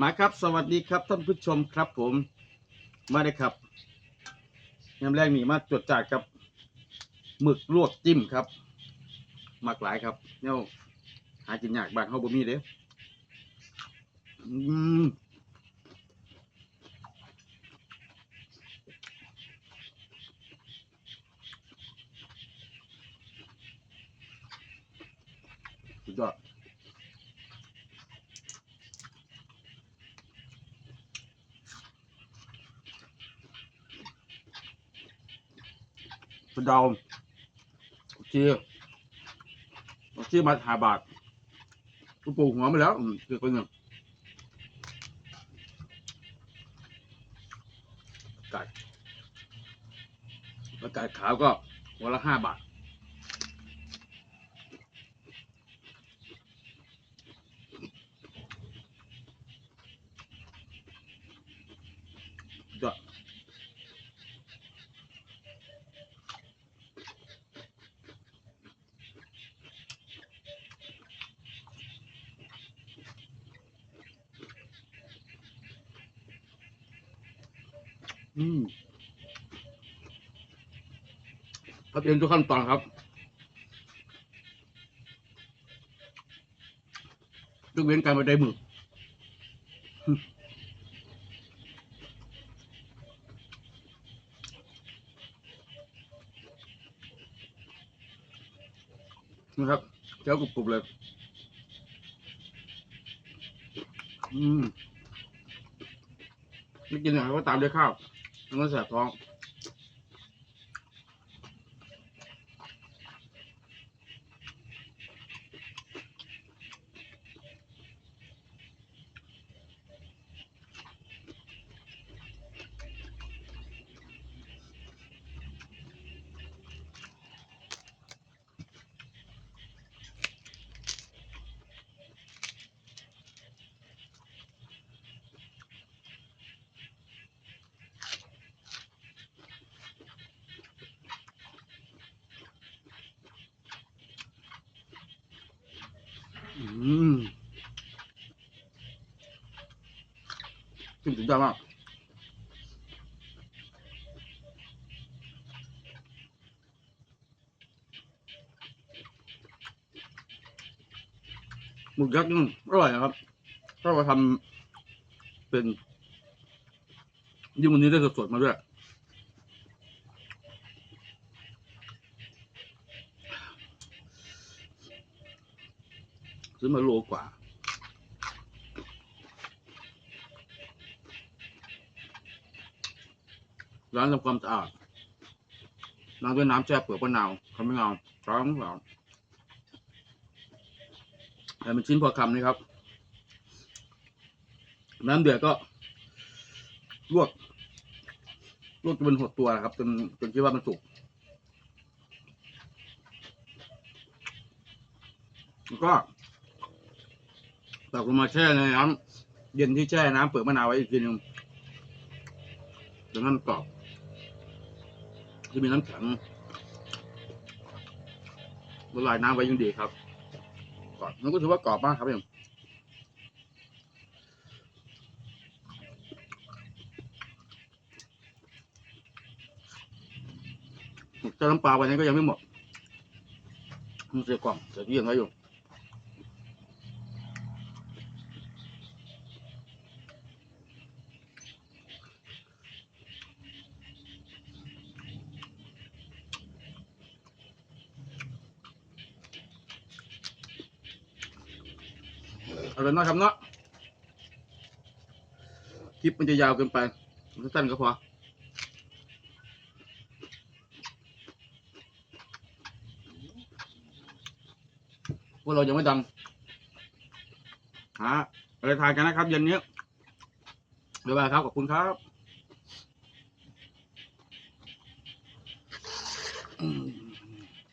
มาครับ สวัสดีครับท่านผู้ชมครับผม มาได้ครับยำแรกนี่มาจดจ่ายกับหมึกลวกจิ้มครับมากหลายครับเนี่ยหากินยากบ้านเขาบ่มีเด้อืมสุดยอด เป็นดาวโอเคโอเคมาหาบาทกูปลูกหัวมาแล้วอืมคือคนหนึ่งไก่แล้วไก่ขาวก็หัวละห้าบาท ยอด อืมครับเรียนทุกขั้นตอนครับ ยกเว้นการไปได้มือนะครับเจ้ากรุบๆเลย อืมไม่กินอะไรก็ตามด้วยข้าว มันก็แสบท้อง อืมขึ้นสุดยอดมากหมึกยักษ์นี่อร่อยนะครับถ้าเราทำเป็นยิ่งวันนี้ได้สดๆมาด้วย ซื้อมาโลกว่า ร้านทำความสะอาดล้างด้วยน้ำแช่เปลือกมะนาวทำไม่เงาช้อนสองให้มันชิ้นพอคำนี่ครับ น้ำเดือดก็ ลวก ลวกจนเป็นหดตัวนะครับจนจนคิดว่ามันสุกแล้วก็ ตักลงมาแช่ในน้ำเย็นที่แช่น้ำเปลือกมะนาวไว้อีกทีนึงจนนั้นกรอบจะมีน้ำแข็งละลายน้ำไว้ยังดีครับกรอบมันก็ถือว่ากรอบมากครับเองเจ้าน้ำปลาวันนี้ก็ยังไม่หมดมันเสียกล่องเสียที่ยังไว้อยู่ เอาเลยเนาะครับเนาะคลิปมันจะยาวเกินไปสั้นก็พอพวกเรายังไม่ดังฮะไรทานกันนะครับเย็นนี้บ๊ายบายครับ ขอบคุณครับ